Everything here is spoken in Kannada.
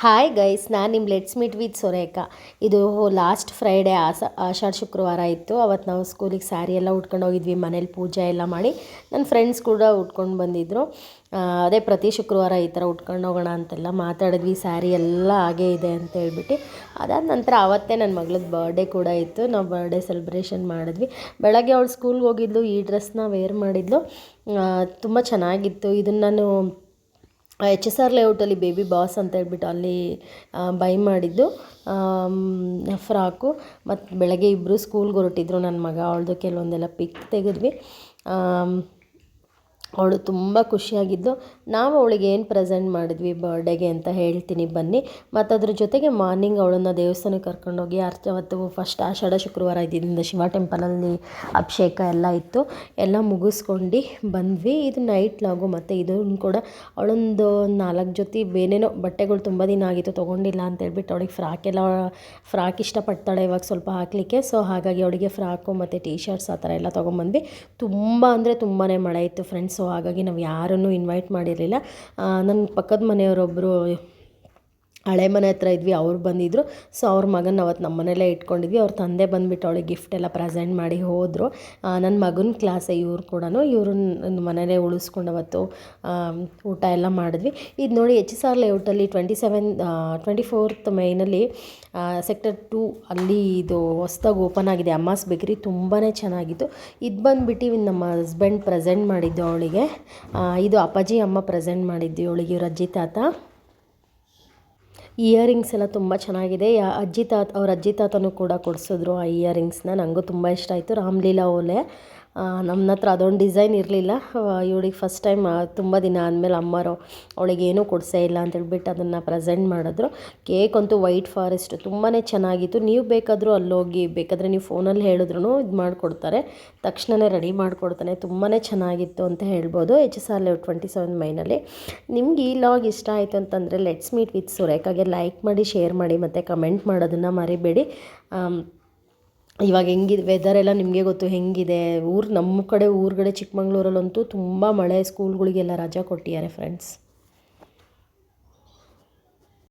ಹಾಯ್ ಗೈಸ್ ನಾನು ನಿಮ್ಮ ಲೆಟ್ಸ್ ಮೀಟ್ ವಿತ್ ಸೊರೇಕ. ಇದು ಲಾಸ್ಟ್ ಫ್ರೈಡೇ ಆಸ ಆಷಾಢ ಶುಕ್ರವಾರ ಇತ್ತು. ಅವತ್ತು ನಾವು ಸ್ಕೂಲಿಗೆ ಸ್ಯಾರಿ ಎಲ್ಲ ಉಟ್ಕೊಂಡು ಹೋಗಿದ್ವಿ, ಮನೇಲಿ ಪೂಜೆ ಎಲ್ಲ ಮಾಡಿ. ನನ್ನ ಫ್ರೆಂಡ್ಸ್ ಕೂಡ ಉಟ್ಕೊಂಡು ಬಂದಿದ್ದರು ಅದೇ ಪ್ರತಿ ಶುಕ್ರವಾರ ಈ ಥರ ಉಟ್ಕೊಂಡು ಹೋಗೋಣ ಅಂತೆಲ್ಲ ಮಾತಾಡಿದ್ವಿ. ಸ್ಯಾರಿ ಎಲ್ಲ ಹಾಗೇ ಇದೆ ಅಂತ ಹೇಳ್ಬಿಟ್ಟು. ಅದಾದ ನಂತರ ಆವತ್ತೇ ನನ್ನ ಮಗಳದ್ದು ಬರ್ಡೇ ಕೂಡ ಇತ್ತು. ನಾವು ಬರ್ಡೇ ಸೆಲೆಬ್ರೇಷನ್ ಮಾಡಿದ್ವಿ. ಬೆಳಗ್ಗೆ ಅವಳು ಸ್ಕೂಲ್ಗೆ ಹೋಗಿದ್ಲು, ಈ ಡ್ರೆಸ್ನ ವೇರ್ ಮಾಡಿದ್ಲು. ತುಂಬ ಚೆನ್ನಾಗಿತ್ತು. ಇದನ್ನು ನಾನು ಎಚ್ ಎಸ್ ಆರ್ ಲೇಔಟಲ್ಲಿ ಬೇಬಿ ಬಾಸ್ ಅಂತ ಹೇಳ್ಬಿಟ್ಟು ಅಲ್ಲಿ ಬೈ ಮಾಡಿದ್ದು. ಫ್ರಾಕು. ಮತ್ತು ಬೆಳಗ್ಗೆ ಇಬ್ಬರು ಸ್ಕೂಲ್ಗೆ ಹೊರಟಿದ್ರು ನನ್ನ ಮಗ. ಅವಳದು ಕೆಲವೊಂದೆಲ್ಲ ಪಿಕ್ ತೆಗೆದ್ವಿ. ಅವಳು ತುಂಬ ಖುಷಿಯಾಗಿದ್ದು, ನಾವು ಅವಳಿಗೆ ಏನು ಪ್ರೆಸೆಂಟ್ ಮಾಡಿದ್ವಿ ಬರ್ಡೇಗೆ ಅಂತ ಹೇಳ್ತೀನಿ ಬನ್ನಿ. ಮತ್ತು ಅದ್ರ ಜೊತೆಗೆ ಮಾರ್ನಿಂಗ್ ಅವಳನ್ನು ದೇವಸ್ಥಾನಕ್ಕೆ ಕರ್ಕೊಂಡೋಗಿ ಅರ್ಚ ಅವತ್ತು ಫಸ್ಟ್ ಆಷಾಢ ಶುಕ್ರವಾರ ಇದ್ದಿದ್ದರಿಂದ ಶಿವ ಟೆಂಪಲಲ್ಲಿ ಅಭಿಷೇಕ ಎಲ್ಲ ಇತ್ತು. ಎಲ್ಲ ಮುಗಿಸ್ಕೊಂಡು ಬಂದ್ವಿ. ಇದು ನೈಟ್ ಲಾಗು ಮತ್ತು ಇದನ್ನು ಕೂಡ ಅವಳೊಂದು ನಾಲ್ಕು ಜೊತೆ ಬೇನೇನೋ ಬಟ್ಟೆಗಳು ತುಂಬ ದಿನ ಆಗಿತ್ತು, ತೊಗೊಂಡಿಲ್ಲ ಅಂತ ಹೇಳ್ಬಿಟ್ಟು ಅವಳಿಗೆ ಫ್ರಾಕ್ ಎಲ್ಲ ಫ್ರಾಕ್ ಇಷ್ಟಪಡ್ತಾಳೆ ಇವಾಗ ಸ್ವಲ್ಪ ಹಾಕಲಿಕ್ಕೆ. ಸೊ ಹಾಗಾಗಿ ಅವಳಿಗೆ ಫ್ರಾಕು ಮತ್ತು ಟೀ ಶರ್ಟ್ಸ್ ಆ ಥರ ಎಲ್ಲ ತೊಗೊಂಬಂದ್ವಿ. ತುಂಬ ಅಂದರೆ ತುಂಬಾ ಮಳೆ ಇತ್ತು ಫ್ರೆಂಡ್ಸ್ ಸೊ ಹಾಗಾಗಿ ನಾವು ಯಾರನ್ನೂ ಇನ್ವೈಟ್ ಮಾಡಿರಲಿಲ್ಲ. ನನ್ನ ಪಕ್ಕದ ಮನೆಯವರೊಬ್ಬರು ಹಳೆ ಮನೆ ಹತ್ರ ಇದ್ವಿ, ಅವ್ರು ಬಂದಿದ್ದರು ಸೊ ಅವ್ರ ಮಗನ ಅವತ್ತು ನಮ್ಮ ಮನೇಲೇ ಇಟ್ಕೊಂಡಿದ್ವಿ. ಅವ್ರ ತಂದೆ ಬಂದುಬಿಟ್ಟು ಅವಳಿಗೆ ಗಿಫ್ಟ್ ಎಲ್ಲ ಪ್ರೆಸೆಂಟ್ ಮಾಡಿ ಹೋದರು. ನನ್ನ ಮಗನ ಕ್ಲಾಸೇ ಇವ್ರು ಕೂಡ ಇವರು ನನ್ನ ಮನೇಲೇ ಉಳಿಸ್ಕೊಂಡು ಅವತ್ತು ಊಟ ಎಲ್ಲ ಮಾಡಿದ್ವಿ. ಇದು ನೋಡಿ ಎಚ್ ಎಸ್ ಆರ್ ಲೇಔಟಲ್ಲಿ ಟ್ವೆಂಟಿ ಸೆವೆನ್ ಟ್ವೆಂಟಿ ಫೋರ್ತ್ ಮೇನಲ್ಲಿ ಸೆಕ್ಟರ್ ಟು ಅಲ್ಲಿ ಇದು ಹೊಸ್ದಾಗಿ ಓಪನ್ ಆಗಿದೆ. ಅಮ್ಮಾಸ್ ಬೇಕ್ರಿ ತುಂಬಾ ಚೆನ್ನಾಗಿತ್ತು. ಇದು ಬಂದುಬಿಟ್ಟು ನಮ್ಮ ಹಸ್ಬೆಂಡ್ ಪ್ರೆಸೆಂಟ್ ಮಾಡಿದ್ದು ಅವಳಿಗೆ. ಇದು ಅಪ್ಪಾಜಿ ಅಮ್ಮ ಪ್ರೆಸೆಂಟ್ ಮಾಡಿದ್ದು ಅವಳಿಗೆ, ಇವ್ರ ಅಜ್ಜಿ ತಾತ. ಇಯರಿಂಗ್ಸ್ ಎಲ್ಲ ತುಂಬ ಚೆನ್ನಾಗಿದೆ. ಯಾ, ಅಜ್ಜಿ ತಾತ, ಅವ್ರ ಅಜ್ಜಿ ತಾತನೂ ಕೂಡ ಕೊಡಿಸಿದ್ರು ಆ ಇಯರಿಂಗ್ಸ್ನ ನನಗೂ ತುಂಬ ಇಷ್ಟ ಆಯಿತು. ರಾಮ್ಲೀಲಾ ಓಲೆ ನಮ್ಮ ಹತ್ರ ಅದೊಂದು ಡಿಸೈನ್ ಇರಲಿಲ್ಲ. ಇವಳಿಗೆ ಫಸ್ಟ್ ಟೈಮ್ ತುಂಬ ದಿನ ಆದಮೇಲೆ ಅಮ್ಮರು ಅವಳಿಗೆ ಏನೂ ಕೊಡಿಸೇ ಇಲ್ಲ ಅಂತ ಹೇಳ್ಬಿಟ್ಟು ಅದನ್ನು ಪ್ರೆಸೆಂಟ್ ಮಾಡಿದ್ರು. ಕೇಕ್ ಅಂತೂ ವೈಟ್ ಫಾರೆಸ್ಟ್ ತುಂಬಾ ಚೆನ್ನಾಗಿತ್ತು. ನೀವು ಬೇಕಾದರೂ ಅಲ್ಲೋಗಿ, ಬೇಕಾದರೆ ನೀವು ಫೋನಲ್ಲಿ ಹೇಳಿದ್ರು ಇದು ಮಾಡಿಕೊಡ್ತಾರೆ. ತಕ್ಷಣವೇ ರೆಡಿ ಮಾಡಿಕೊಡ್ತಾನೆ. ತುಂಬಾ ಚೆನ್ನಾಗಿತ್ತು ಅಂತ ಹೇಳ್ಬೋದು ಎಚ್ ಎಸ್ ಆರ್ ಲೆವ್ ಟ್ವೆಂಟಿ ಸೆವೆನ್ ಮೈನಲ್ಲಿ. ನಿಮ್ಗೆ ಈ ಲಾಗ್ ಇಷ್ಟ ಆಯಿತು ಅಂತಂದರೆ ಲೆಟ್ಸ್ ಮೀಟ್ ವಿತ್ ಸುರೇಖಾಗೆ ಲೈಕ್ ಮಾಡಿ ಶೇರ್ ಮಾಡಿ ಮತ್ತು ಕಮೆಂಟ್ ಮಾಡೋದನ್ನು ಮರಿಬೇಡಿ. ಇವಾಗ ಹೆಂಗಿದೆ ಎಲ್ಲ ನಿಮಗೆ ಗೊತ್ತು ಹೆಂಗಿದೆ? ಊರು, ನಮ್ಮ ಕಡೆ, ಊರುಗಡೆ ಚಿಕ್ಕಮಂಗ್ಳೂರಲ್ಲಂತೂ ತುಂಬ ಮಳೆ ಸ್ಕೂಲ್ಗಳಿಗೆಲ್ಲ ರಜಾ ಕೊಟ್ಟಿದ್ದಾರೆ ಫ್ರೆಂಡ್ಸ್